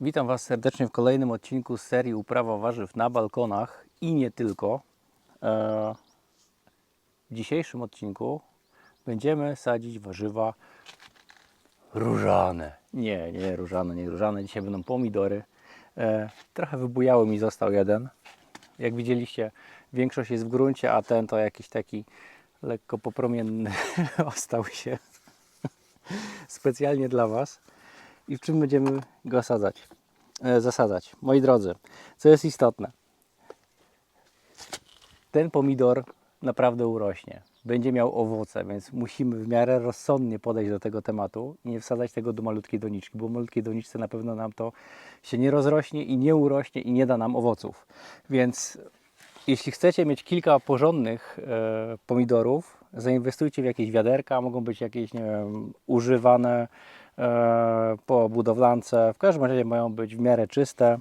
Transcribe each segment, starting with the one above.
Witam Was serdecznie w kolejnym odcinku serii Uprawa warzyw na balkonach i nie tylko. E, W dzisiejszym odcinku będziemy sadzić warzywa różane. Nie, nie różane, nie różane. Dzisiaj będą pomidory. E, Trochę wybujały mi został jeden. Jak widzieliście, większość jest w gruncie, a ten to jakiś taki lekko popromienny ostał się specjalnie dla Was. I w czym będziemy go sadzać? E, zasadzać. Moi drodzy, co jest istotne, ten pomidor naprawdę urośnie. Będzie miał owoce, więc musimy w miarę rozsądnie podejść do tego tematu i nie wsadzać tego do malutkiej doniczki, bo malutkiej doniczce na pewno nam to się nie rozrośnie i nie urośnie i nie da nam owoców. Więc jeśli chcecie mieć kilka porządnych e, pomidorów, zainwestujcie w jakieś wiaderka, mogą być jakieś, nie wiem, używane e, po budowlance. W każdym razie mają być w miarę czyste.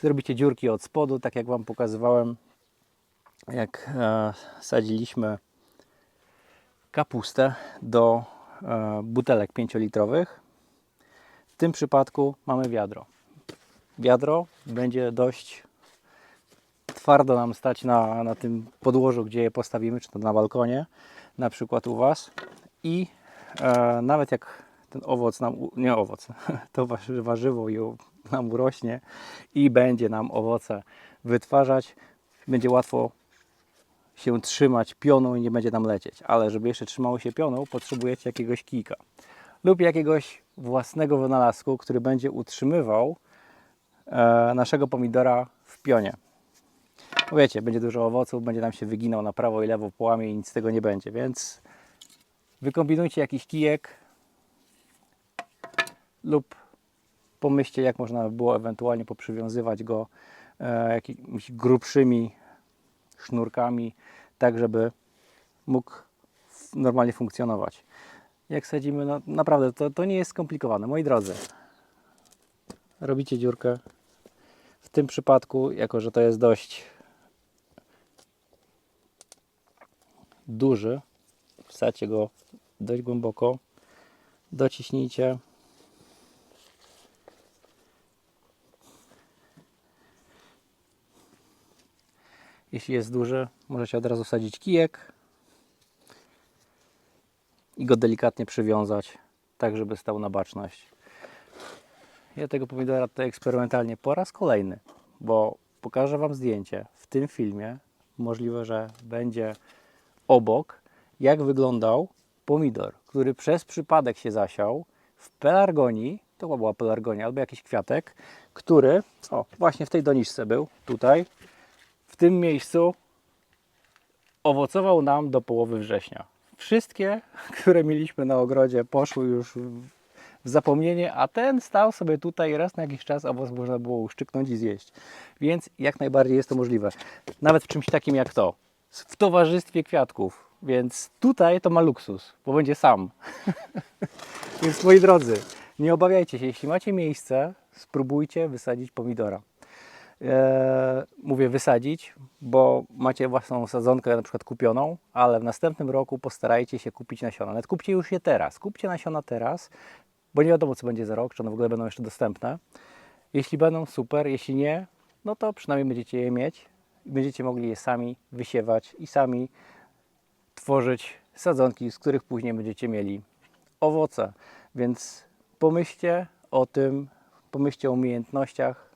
Zrobicie dziurki od spodu, tak jak Wam pokazywałem, jak e, sadziliśmy kapustę do e, butelek 5-litrowych. W tym przypadku mamy wiadro. Wiadro będzie dość twardo nam stać na, na tym podłożu, gdzie je postawimy, czy to na balkonie, na przykład u Was. I e, nawet jak ten owoc nam, nie owoc, to warzy- warzywo nam urośnie i będzie nam owoce wytwarzać, będzie łatwo się trzymać pioną i nie będzie nam lecieć. Ale żeby jeszcze trzymało się pioną, potrzebujecie jakiegoś kijka lub jakiegoś własnego wynalazku, który będzie utrzymywał e, naszego pomidora w pionie. Wiecie, będzie dużo owoców, będzie nam się wyginał na prawo i lewo, połamie i nic z tego nie będzie, więc wykombinujcie jakiś kijek lub pomyślcie, jak można by było ewentualnie poprzywiązywać go e, jakimiś grubszymi sznurkami, tak żeby mógł normalnie funkcjonować. Jak sadzimy, no naprawdę to, to nie jest skomplikowane. Moi drodzy, robicie dziurkę. W tym przypadku, jako że to jest dość duży, wsadźcie go dość głęboko, dociśnijcie. Jeśli jest duży, możecie od razu wsadzić kijek i go delikatnie przywiązać, tak żeby stał na baczność. Ja tego pomidora tutaj eksperymentalnie po raz kolejny, bo pokażę Wam zdjęcie w tym filmie. Możliwe, że będzie obok, jak wyglądał pomidor, który przez przypadek się zasiał w pelargonii, to była pelargonia albo jakiś kwiatek, który, o, właśnie w tej doniczce był, tutaj, w tym miejscu owocował nam do połowy września. Wszystkie, które mieliśmy na ogrodzie, poszły już w zapomnienie, a ten stał sobie tutaj raz na jakiś czas owoc można było uszczyknąć i zjeść. Więc jak najbardziej jest to możliwe. Nawet w czymś takim jak to. W towarzystwie kwiatków. Więc tutaj to ma luksus, bo będzie sam. Więc moi drodzy, nie obawiajcie się, jeśli macie miejsce, spróbujcie wysadzić pomidora. Eee, mówię wysadzić, bo macie własną sadzonkę na przykład kupioną, ale w następnym roku postarajcie się kupić nasiona. Nawet kupcie już je teraz. Kupcie nasiona teraz, bo nie wiadomo co będzie za rok, czy one w ogóle będą jeszcze dostępne. Jeśli będą, super, jeśli nie, no to przynajmniej będziecie je mieć będziecie mogli je sami wysiewać i sami tworzyć sadzonki, z których później będziecie mieli owoce. Więc pomyślcie o tym, pomyślcie o umiejętnościach.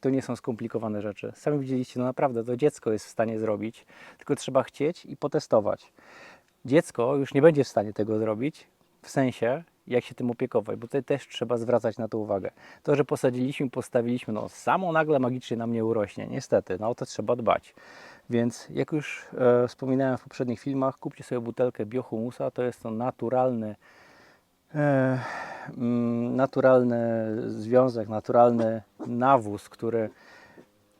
To nie są skomplikowane rzeczy. Sami widzieliście, no naprawdę to dziecko jest w stanie zrobić, tylko trzeba chcieć i potestować. Dziecko już nie będzie w stanie tego zrobić, w sensie jak się tym opiekować, bo tutaj też trzeba zwracać na to uwagę. To, że posadziliśmy, postawiliśmy, no samo nagle magicznie nam nie urośnie, niestety, no o to trzeba dbać. Więc jak już e, wspominałem w poprzednich filmach, kupcie sobie butelkę biohumusa, to jest to naturalny e, naturalny związek, naturalny nawóz, który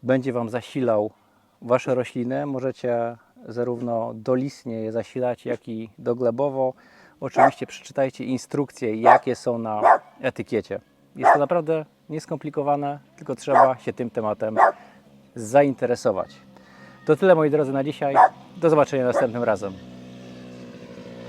będzie Wam zasilał Wasze rośliny. Możecie zarówno dolistnie je zasilać, jak i doglebowo. Oczywiście przeczytajcie instrukcje, jakie są na etykiecie. Jest to naprawdę nieskomplikowane, tylko trzeba się tym tematem zainteresować. To tyle moi drodzy na dzisiaj. Do zobaczenia następnym razem.